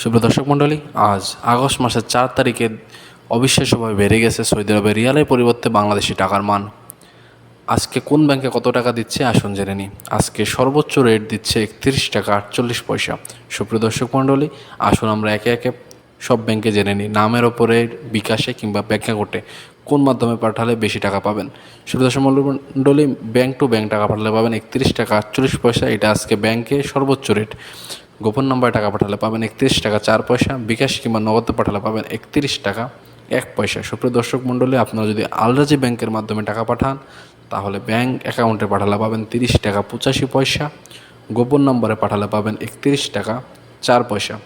সুপ্রিয় দর্শক মণ্ডলী, আজ আগস্ট মাসের চার তারিখে অবিশ্বাস্যভাবে বেড়ে গেছে সৌদি আরবের রিয়ালের পরিবর্তে বাংলাদেশি টাকার মান। আজকে কোন ব্যাংকে কত টাকা দিচ্ছে আসুন জেনে নিই। আজকে সর্বোচ্চ রেট দিচ্ছে একত্রিশ টাকা আটচল্লিশ পয়সা। সুপ্রিয় দর্শক মণ্ডলী, আসুন আমরা একে একে সব ব্যাংকে জেনে নিই। নামের ওপরে, বিকাশে কিংবা ব্যাংক অ্যাকাউন্টে কোন মাধ্যমে পাঠালে বেশি টাকা পাবেন? দর্শক মণ্ডলী ব্যাংক টু ব্যাংক টাকা পাঠালে পাবেন একত্রিশ টাকা আটচল্লিশ পয়সা। এটা আজকে ব্যাংকে সর্বোচ্চ রেট গোপন নম্বরে টাকা পাঠালে পাবেন একত্রিশ টাকা চার পয়সা, বিকাশ কিংবা নগদে পাঠালে পাবেন একত্রিশ টাকা এক পয়সা। সুপ্রিয় দর্শক মণ্ডলী, আপনারা যদি আলরাজি ব্যাংকের মাধ্যমে টাকা পাঠান, তাহলে ব্যাংক অ্যাকাউন্টে পাঠালে পাবেন তিরিশ টাকা পঁচাশি পয়সা, গোপন নম্বরে পাঠালে পাবেন একত্রিশ টাকা চার পয়সা।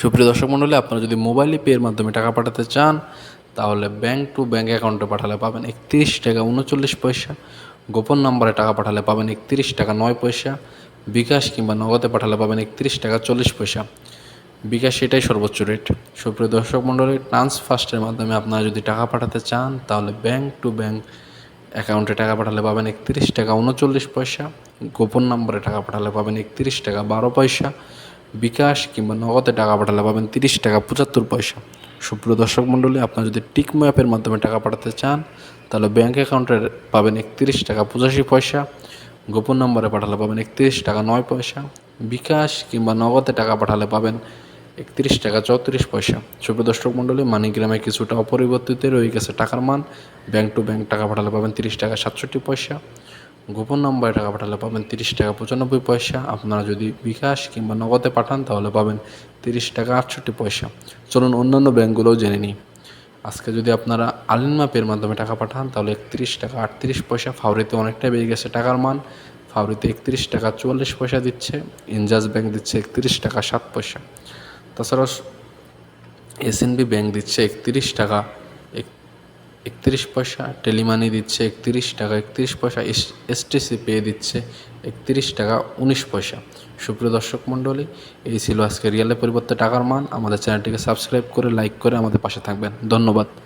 সুপ্রিয় দর্শক মণ্ডলী, আপনারা যদি মোবাইল পের মাধ্যমে টাকা পাঠাতে চান, তাহলে ব্যাংক টু ব্যাংক অ্যাকাউন্টে পাঠালে পাবেন একত্রিশ টাকা উনচল্লিশ পয়সা, গোপন নম্বরে টাকা পাঠালে পাবেন একত্রিশ টাকা নয় পয়সা বিকাশ কিংবা নগদে পাঠালে পাবেন একত্রিশ টাকা চল্লিশ পয়সা। বিকাশ এটাই সর্বোচ্চ রেট সুপ্রিয় দর্শক মণ্ডলী ট্রান্সফার্স্টের মাধ্যমে আপনারা যদি টাকা পাঠাতে চান, তাহলে ব্যাংক টু ব্যাংক অ্যাকাউন্টে টাকা পাঠালে পাবেন একত্রিশ টাকা উনচল্লিশ পয়সা। গোপন নম্বরে টাকা পাঠালে পাবেন একত্রিশ টাকা বারো পয়সা। বিকাশ কিংবা নগদে টাকা পাঠালে পাবেন তিরিশ টাকা পঁচাত্তর পয়সা। সুপ্রিয় দর্শক মণ্ডলী, আপনারা যদি টিকমো অ্যাপের মাধ্যমে টাকা পাঠাতে চান, তাহলে ব্যাঙ্ক অ্যাকাউন্টে পাবেন একত্রিশ টাকা পঁচাশি পয়সা। গোপন নম্বরে পাঠালে পাবেন একত্রিশ টাকা নয় পয়সা। বিকাশ কিংবা নগদে টাকা পাঠালে পাবেন একত্রিশ টাকা চৌত্রিশ পয়সা। সুপ্রিয় দর্শক মণ্ডলী, মানিগ্রামে কিছুটা অপরিবর্তিত রয়ে গেছে টাকার মান। ব্যাংক টু ব্যাংক টাকা পাঠালে পাবেন তিরিশ টাকা সাতষট্টি পয়সা। গোপন নম্বরে টাকা পাঠালে পাবেন তিরিশ টাকা পঁচানব্বই পয়সা। আপনারা যদি বিকাশ কিংবা নগদে পাঠান, তাহলে পাবেন তিরিশ টাকা আটষট্টি পয়সা। চলুন অন্যান্য ব্যাঙ্কগুলোও জেনে নিই। আজকে যদি আপনারা আলিন ম্যাপের মাধ্যমে টাকা পাঠান, তাহলে একত্রিশ টাকা, আটত্রিশ পয়সা ফাউরিতে অনেকটাই বেড়ে গেছে টাকার মান। ফাউরিতে একত্রিশ টাকা, চুয়াল্লিশ পয়সা দিচ্ছে ইনজাস ব্যাংক দিচ্ছে একত্রিশ টাকা, সাত পয়সা। তাছাড়াও এসএনবি ব্যাংক দিচ্ছে একত্রিশ টাকা একত্রিশ পয়সা টেলিমানি দিচ্ছে, একত্রিশ টাকা, একত্রিশ পয়সা এস, এসটিসি পে দিচ্ছে, একত্রিশ টাকা উনিশ পয়সা। সুপ্রিয় দর্শক মণ্ডলী, এই ছিল আজকে রিয়ালের পরিবর্তে টাকার মান। আমাদের চ্যানেলটিকে সাবস্ক্রাইব করে, লাইক করে আমাদের পাশে থাকবেন। ধন্যবাদ।